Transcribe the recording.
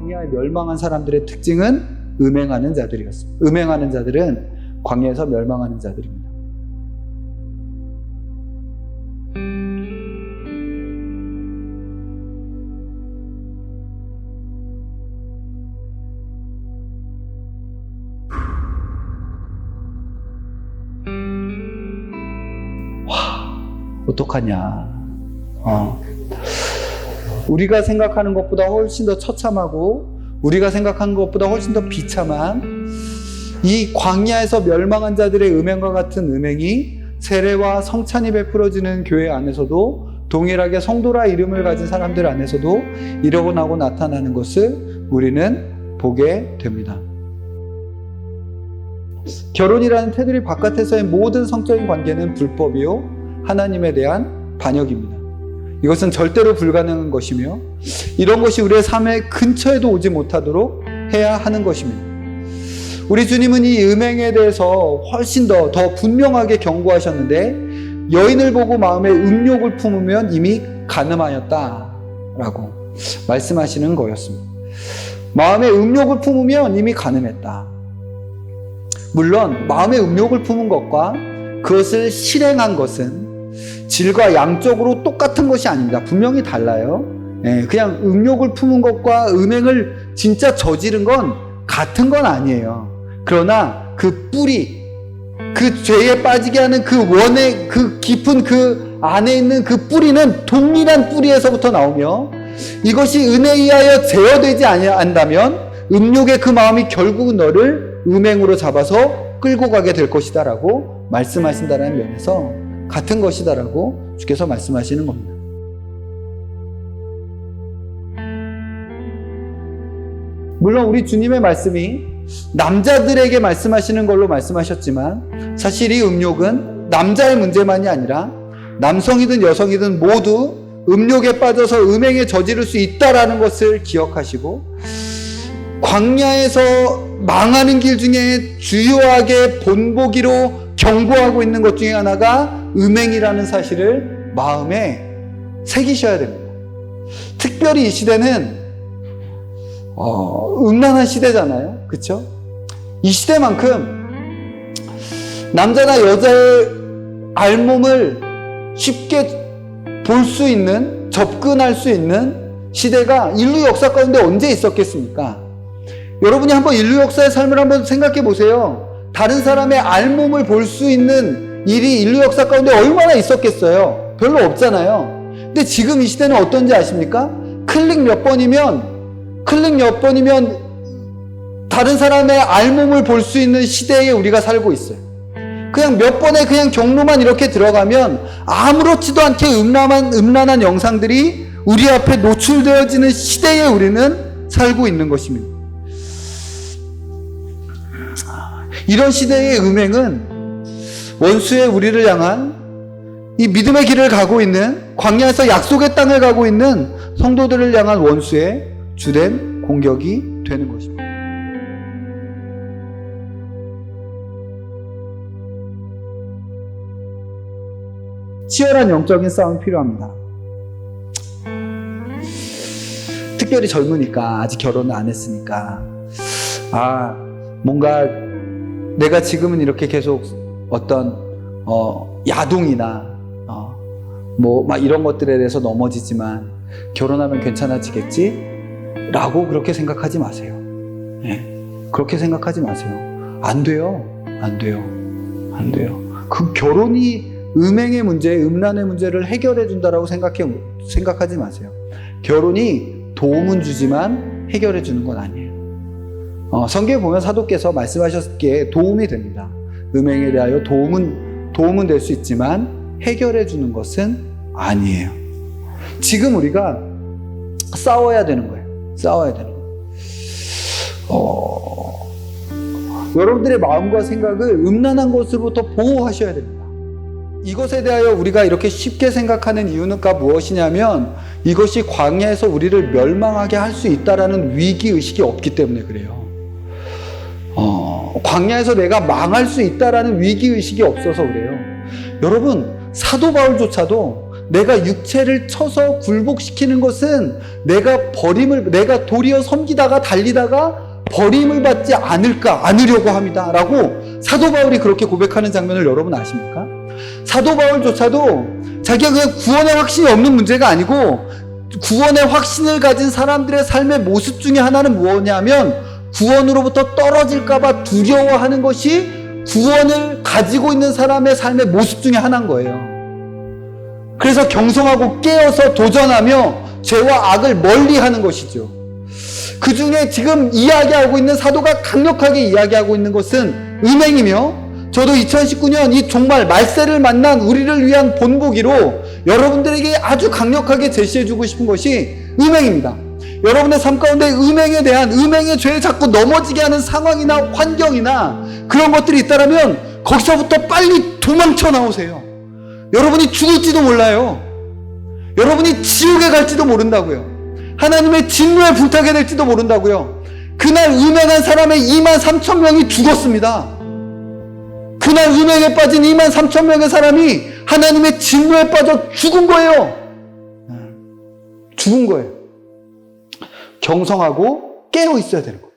광야에 멸망한 사람들의 특징은 음행하는 자들이었습니다. 음행하는 자들은 광야에서 멸망하는 자들입니다. 어떡하냐. 어. 우리가 생각하는 것보다 훨씬 더 처참하고 우리가 생각하는 것보다 훨씬 더 비참한 이 광야에서 멸망한 자들의 음행과 같은 음행이 세례와 성찬이 베풀어지는 교회 안에서도 동일하게 성도라 이름을 가진 사람들 안에서도 일어나고 나타나는 것을 우리는 보게 됩니다. 결혼이라는 테두리 바깥에서의 모든 성적인 관계는 불법이요 하나님에 대한 반역입니다. 이것은 절대로 불가능한 것이며 이런 것이 우리의 삶의 근처에도 오지 못하도록 해야 하는 것입니다. 우리 주님은 이 음행에 대해서 훨씬 더, 더 분명하게 경고하셨는데 여인을 보고 마음에 음욕을 품으면 이미 가늠하였다 라고 말씀하시는 거였습니다. 마음에 음욕을 품으면 이미 가늠했다. 물론 마음에 음욕을 품은 것과 그것을 실행한 것은 질과 양적으로 똑같은 것이 아닙니다. 분명히 달라요. 예, 그냥 음욕을 품은 것과 음행을 진짜 저지른 건 같은 건 아니에요. 그러나 그 뿌리, 그 죄에 빠지게 하는 그 원의 그 깊은 그 안에 있는 그 뿌리는 동일한 뿌리에서부터 나오며 이것이 은혜에 의하여 제어되지 않는다면 음욕의 그 마음이 결국 너를 음행으로 잡아서 끌고 가게 될 것이다라고 말씀하신다는 면에서 같은 것이다라고 주께서 말씀하시는 겁니다. 물론 우리 주님의 말씀이 남자들에게 말씀하시는 걸로 말씀하셨지만 사실 이 음욕은 남자의 문제만이 아니라 남성이든 여성이든 모두 음욕에 빠져서 음행에 저지를 수 있다라는 것을 기억하시고 광야에서 망하는 길 중에 주요하게 본보기로 경고하고 있는 것 중에 하나가 음행이라는 사실을 마음에 새기셔야 됩니다. 특별히 이 시대는 어, 음란한 시대잖아요. 그쵸? 이 시대만큼 남자나 여자의 알몸을 쉽게 볼 수 있는, 접근할 수 있는 시대가 인류 역사 가운데 언제 있었겠습니까? 여러분이 한번 인류 역사의 삶을 한번 생각해 보세요. 다른 사람의 알몸을 볼 수 있는 일이 인류 역사 가운데 얼마나 있었겠어요? 별로 없잖아요. 근데 지금 이 시대는 어떤지 아십니까? 클릭 몇 번이면, 클릭 몇 번이면 다른 사람의 알몸을 볼 수 있는 시대에 우리가 살고 있어요. 그냥 몇 번의 그냥 경로만 이렇게 들어가면 아무렇지도 않게 음란한, 음란한 영상들이 우리 앞에 노출되어지는 시대에 우리는 살고 있는 것입니다. 이런 시대의 음행은 원수의 우리를 향한 이 믿음의 길을 가고 있는 광야에서 약속의 땅을 가고 있는 성도들을 향한 원수의 주된 공격이 되는 것입니다. 치열한 영적인 싸움이 필요합니다. 특별히 젊으니까 아직 결혼을 안 했으니까 아 뭔가 내가 지금은 이렇게 계속 어떤 어, 야동이나 어, 뭐막 이런 것들에 대해서 넘어지지만 결혼하면 괜찮아지겠지? 라고 그렇게 생각하지 마세요. 예, 그렇게 생각하지 마세요. 안 돼요. 안 돼요. 안 돼요. 그 결혼이 음행의 문제, 음란의 문제를 해결해 준다라고 생각해 생각하지 마세요. 결혼이 도움은 주지만 해결해 주는 건 아니에요. 어, 성경에 보면 사도께서 말씀하셨기에 도움이 됩니다. 음행에 대하여 도움은, 도움은 될 수 있지만 해결해 주는 것은 아니에요. 지금 우리가 싸워야 되는 거예요. 싸워야 되는 거예요. 어, 여러분들의 마음과 생각을 음란한 것으로부터 보호하셔야 됩니다. 이것에 대하여 우리가 이렇게 쉽게 생각하는 이유는가 무엇이냐면 이것이 광야에서 우리를 멸망하게 할 수 있다라는 위기 의식이 없기 때문에 그래요. 어, 광야에서 내가 망할 수 있다라는 위기 의식이 없어서 그래요. 여러분 사도 바울조차도 내가 육체를 쳐서 굴복시키는 것은 내가 버림을 내가 도리어 섬기다가 달리다가 버림을 받지 않을까 않으려고 합니다 라고 사도 바울이 그렇게 고백하는 장면을 여러분 아십니까? 사도 바울조차도 자기가 그냥 구원의 확신이 없는 문제가 아니고 구원의 확신을 가진 사람들의 삶의 모습 중에 하나는 무엇이냐면 구원으로부터 떨어질까봐 두려워하는 것이 구원을 가지고 있는 사람의 삶의 모습 중에 하나인 거예요. 그래서 경성하고 깨어서 도전하며 죄와 악을 멀리 하는 것이죠. 그 중에 지금 이야기하고 있는 사도가 강력하게 이야기하고 있는 것은 은행이며 저도 2019년 이 정말 말세를 만난 우리를 위한 본보기로 여러분들에게 아주 강력하게 제시해주고 싶은 것이 음행입니다. 여러분의 삶 가운데 음행에 대한 음행의 죄에 자꾸 넘어지게 하는 상황이나 환경이나 그런 것들이 있다면 거기서부터 빨리 도망쳐 나오세요. 여러분이 죽을지도 몰라요. 여러분이 지옥에 갈지도 모른다고요. 하나님의 진노에 불타게 될지도 모른다고요. 그날 음행한 사람의 2만 3천 명이 죽었습니다. 그날 음행에 빠진 2만 3천 명의 사람이 하나님의 진노에 빠져 죽은 거예요. 죽은 거예요. 경성하고 깨어 있어야 되는 거예요.